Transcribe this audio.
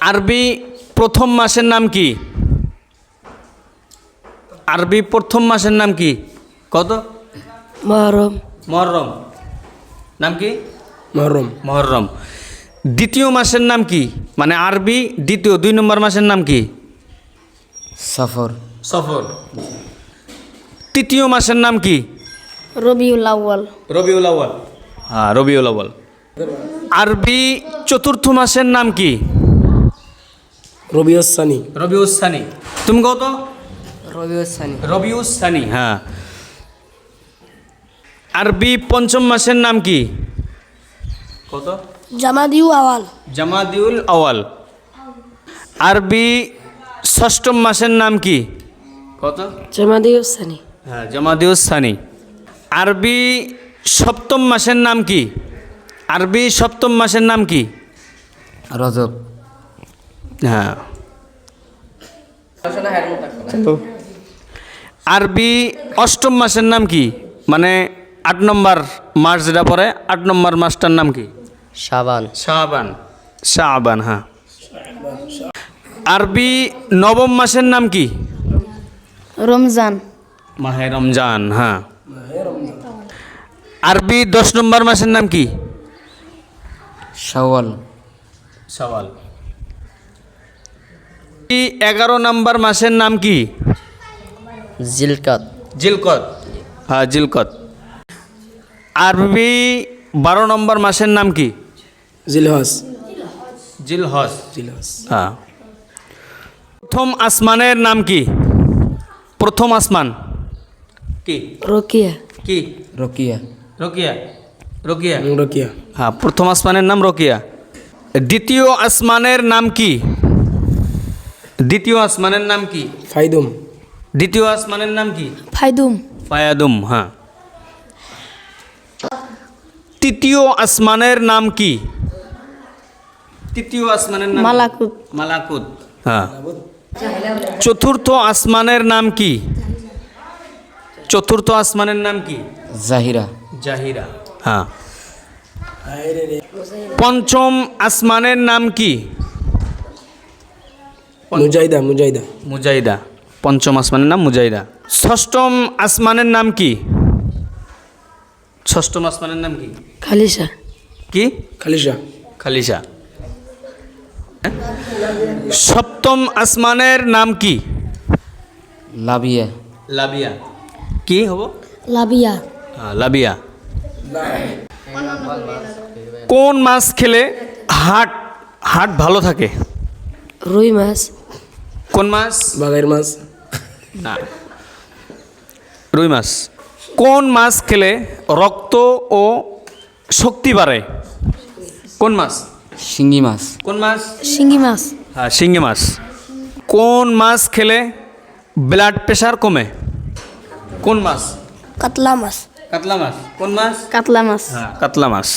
আরবি প্রথম মাসের নাম কি? আরবি প্রথম মাসের নাম কি? কত? মহরম। মহরম। নাম কি? মহরম। মহরম। দ্বিতীয় মাসের নাম কি? মানে আরবি দ্বিতীয় দুই নম্বর মাসের নাম কি? সফর। সফর। তৃতীয় মাসের নাম কি? রবিউল আউয়াল। রবিউল আউয়াল। হ্যাঁ রবিউল আউয়াল। আরবি চতুর্থ মাসের নাম কি? রবিউসানি রবিউসানি তুমি কত রবিউসানি রবিউসানি হ্যাঁ। আরবি পঞ্চম মাসের নাম কি? কত জামাদিউ আওয়াল। জামাদিউল আওয়াল। আরবি ষষ্ঠম মাসের নাম কি? কত জামাদিউ সানি। হ্যাঁ জামাদিউস সানি। আরবি সপ্তম মাসের নাম কি? আরবি সপ্তম মাসের নাম কি? রজব। হ্যাঁ। আরবি অষ্টম মাসের নাম কি? মানে আট নম্বর মাস যেটা পরে আট নম্বর মাসটার নাম কি? সাবান শাহবান শাহবান হ্যাঁ। আরবি নবম মাসের নাম কি? রমজান। মাহে রমজান হ্যাঁ। আরবি দশ নম্বর মাসের নাম কি? শাওয়াল। সওয়াল এগারো নম্বর মাসের নাম কি? জিলকত। জিলকত। হ্যাঁ জিলকত। আরবি বারো নম্বর মাসের নাম কি? জিলহস জিলহস জিলহস হ্যাঁ। প্রথম আসমানের নাম কি? প্রথম আসমান। কি? রকিয়া। কি? রকিয়া। রকিয়া। রকিয়া। রকিয়া। হ্যাঁ প্রথম আসমানের নাম রকিয়া। দ্বিতীয় আসমানের নাম কি? দ্বিতীয় আসমানের নাম কি? ফাইদুম। দ্বিতীয় আসমানের নাম কি? ফাইদুম। ফায়াদুম হ্যাঁ। তৃতীয় আসমানের নাম কি? তৃতীয় আসমানের নাম? মালাকুত। মালাকুত হ্যাঁ। চতুর্থ আসমানের নাম কি? চতুর্থ আসমানের নাম কি? জাহিরা। জাহিরা হ্যাঁ। পঞ্চম আসমানের নাম কি? মুজাহিদা মুজাইদা মুজাইদা। পঞ্চম আসমানের নাম মুজাইদা। ষষ্ঠম আসমানের নাম কি? ষষ্ঠম আসমানের নাম কি? খালিশা। কি? খালিশা। খালিশা। হ্যাঁ? সপ্তম আসমানের নাম কি? লাবিয়া। লাবিয়া। কি হব? লাবিয়া। হ্যাঁ, লাবিয়া। কোন মাছ খেলে হাট হাট ভালো থাকে? রুই মাছ। কোন মাছ? বাগাইর মাছ। না। রুই মাছ। কোন মাছ খেলে রক্ত ও শক্তি বাড়ে? কোন মাছ? শিঙ্গি মাছ। কোন মাছ? শিঙ্গি মাছ। হ্যাঁ শিঙ্গি মাছ। কোন মাছ খেলে ব্লাড প্রেশার কমে? কোন মাছ? কাতলা মাছ। কাতলা মাছ। কোন মাছ? কাতলা মাছ। হ্যাঁ কাতলা মাছ।